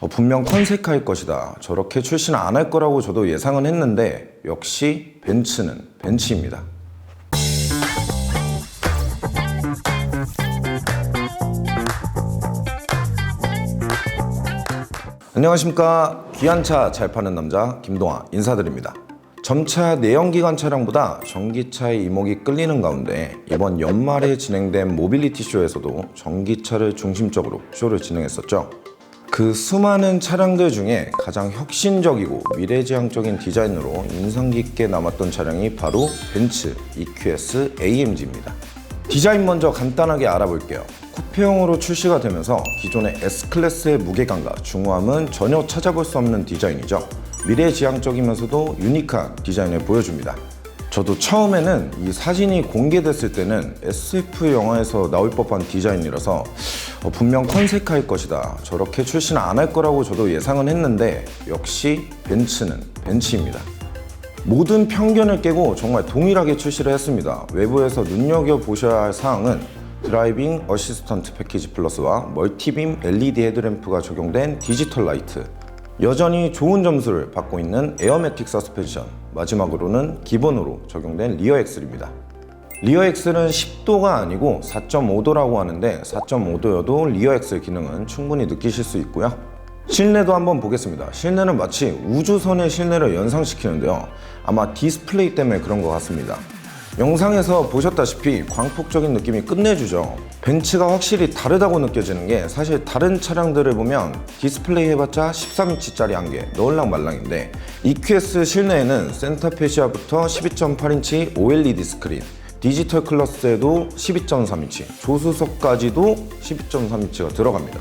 어, 분명 컨색할 것이다. 저렇게 출시는 안 할 거라고 저도 예상은 했는데 역시 벤츠는 벤츠입니다. 안녕하십니까 귀한 차 잘 파는 남자 김동아 인사드립니다 점차 내연기관 차량보다 전기차의 이목이 끌리는 가운데 이번 연말에 진행된 모빌리티 쇼에서도 전기차를 중심적으로 쇼를 진행했었죠 그 수많은 차량들 중에 가장 혁신적이고 미래지향적인 디자인으로 인상 깊게 남았던 차량이 바로 벤츠 EQS AMG입니다 디자인 먼저 간단하게 알아볼게요. 쿠페형으로 출시가 되면서 기존의 S클래스의 무게감과 중후함은 전혀 찾아볼 수 없는 디자인이죠. 미래지향적이면서도 유니크한 디자인을 보여줍니다. 저도 처음에는 이 사진이 공개됐을 때는 SF 영화에서 나올 법한 디자인이라서 어, 분명 컨색할 것이다. 저렇게 출시는 안 할 거라고 저도 예상은 했는데 역시 벤츠는 벤츠입니다. 모든 편견을 깨고 정말 동일하게 출시를 했습니다. 외부에서 눈여겨보셔야 할 사항은 드라이빙 어시스턴트 패키지 플러스와 멀티빔 LED 헤드램프가 적용된 디지털 라이트 여전히 좋은 점수를 받고 있는 에어매틱 서스펜션 마지막으로는 기본으로 적용된 리어 엑셀입니다. 리어 엑셀은 10도가 아니고 4.5도라고 하는데 4.5도여도 리어 엑셀 기능은 충분히 느끼실 수 있고요. 실내도 한번 보겠습니다. 실내는 마치 우주선의 실내를 연상시키는데요. 아마 디스플레이 때문에 그런 것 같습니다. 영상에서 보셨다시피 광폭적인 느낌이 끝내주죠. 벤츠가 확실히 다르다고 느껴지는 게 사실 다른 차량들을 보면 디스플레이 해봤자 13인치짜리 한 개, 넣을랑 말랑인데 EQS 실내에는 센터 페시아부터 12.8인치 OLED 스크린, 디지털 클러스에도 12.3인치, 조수석까지도 12.3인치가 들어갑니다.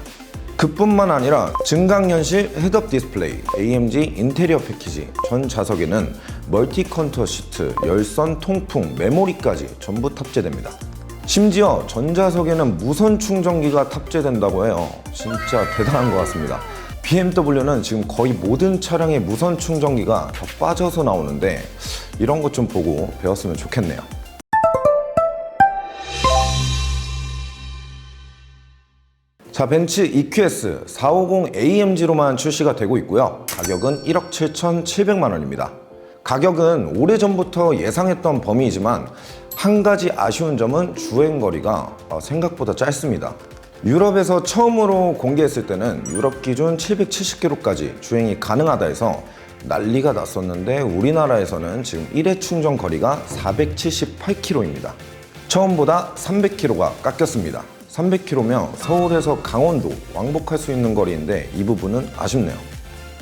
그뿐만 아니라 증강현실 헤드업 디스플레이, AMG 인테리어 패키지, 전 좌석에는 멀티 컨터 시트, 열선 통풍, 메모리까지 전부 탑재됩니다. 심지어 전좌석에는 무선 충전기가 탑재된다고 해요. 진짜 대단한 것 같습니다. BMW는 지금 거의 모든 차량에 무선 충전기가 다 빠져서 나오는데 이런 것 좀 보고 배웠으면 좋겠네요. 자, 벤츠 EQS 450 AMG로만 출시가 되고 있고요. 가격은 1억 7,700만 원입니다. 가격은 오래전부터 예상했던 범위이지만 한 가지 아쉬운 점은 주행거리가 어, 생각보다 짧습니다. 유럽에서 처음으로 공개했을 때는 유럽 기준 770km까지 주행이 가능하다 해서 난리가 났었는데 우리나라에서는 지금 1회 충전 거리가 478km입니다. 처음보다 300km가 깎였습니다. 300km면 서울에서 강원도 왕복할 수 있는 거리인데 이 부분은 아쉽네요.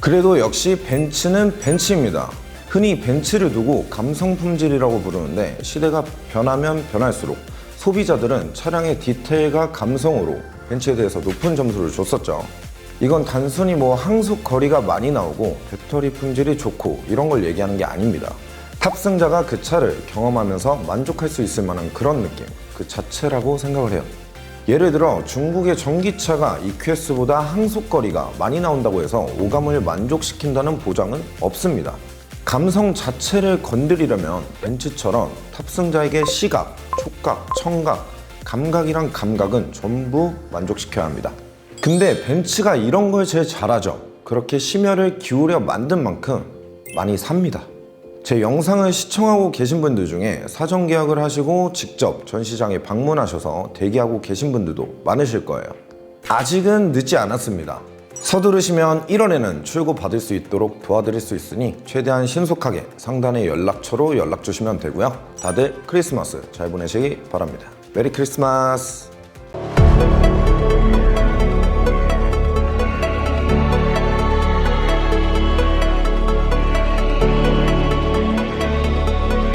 그래도 역시 벤츠는 벤츠입니다. 흔히 벤츠를 두고 감성 품질이라고 부르는데 시대가 변하면 변할수록 소비자들은 차량의 디테일과 감성으로 벤츠에 대해서 높은 점수를 줬었죠. 이건 단순히 뭐 항속 거리가 많이 나오고 배터리 품질이 좋고 이런 걸 얘기하는 게 아닙니다. 탑승자가 그 차를 경험하면서 만족할 수 있을 만한 그런 느낌 그 자체라고 생각을 해요. 예를 들어 중국의 전기차가 EQS보다 항속거리가 많이 나온다고 해서 오감을 만족시킨다는 보장은 없습니다. 감성 자체를 건드리려면 벤츠처럼 탑승자에게 시각, 촉각, 청각, 감각이란 감각은 전부 만족시켜야 합니다. 근데 벤츠가 이런 걸 제일 잘하죠. 그렇게 심혈을 기울여 만든 만큼 많이 삽니다. 제 영상을 시청하고 계신 분들 중에 사전 계약을 하시고 직접 전시장에 방문하셔서 대기하고 계신 분들도 많으실 거예요. 아직은 늦지 않았습니다. 서두르시면 1월에는 출고 받을 수 있도록 도와드릴 수 있으니 최대한 신속하게 상단의 연락처로 연락 주시면 되고요. 다들 크리스마스 잘 보내시기 바랍니다. 메리 크리스마스!